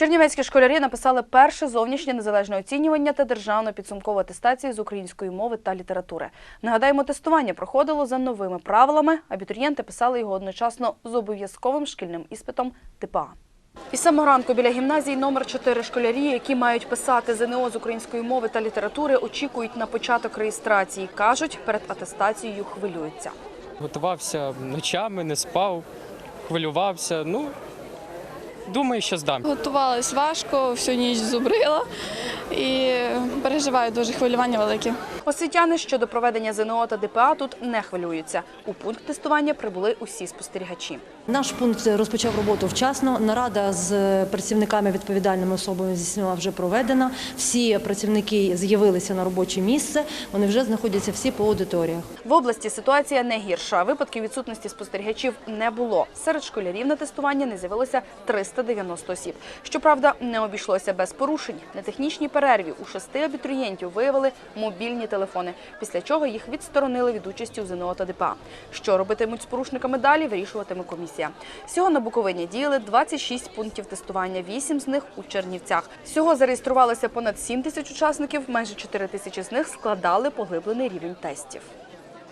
Чернівецькі школярі написали перше зовнішнє незалежне оцінювання та державну підсумкову атестацію з української мови та літератури. Нагадаємо, тестування проходило за новими правилами. Абітурієнти писали його одночасно з обов'язковим шкільним іспитом ТПА. І самого ранку біля гімназії номер 4 школярі, які мають писати ЗНО з української мови та літератури, очікують на початок реєстрації. Кажуть, перед атестацією хвилюються. Готувався ночами, не спав, хвилювався. Ну, думаю, що здам. Готувалась важко, всю ніч зубрила і переживаю дуже хвилювання велике. Освітяни щодо проведення ЗНО та ДПА тут не хвилюються. У пункт тестування прибули усі спостерігачі. Наш пункт розпочав роботу вчасно. Нарада з працівниками відповідальними особами зі СНО вже проведена. Всі працівники з'явилися на робоче місце. Вони вже знаходяться всі по аудиторіях. В області ситуація не гірша. Випадків відсутності спостерігачів не було. Серед школярів на тестування не з'явилося 390 осіб. Щоправда, не обійшлося без порушень. На технічній перерві у шести абітурієнтів виявили мобільні телефони, після чого їх відсторонили від участі у ЗНО та ДПА. Що робитимуть з порушниками далі, вирішуватиме комісія. Всього на Буковині діяли 26 пунктів тестування, 8 з них у Чернівцях. Всього зареєструвалося понад 7 тисяч учасників, майже 4 тисячі з них складали поглиблений рівень тестів.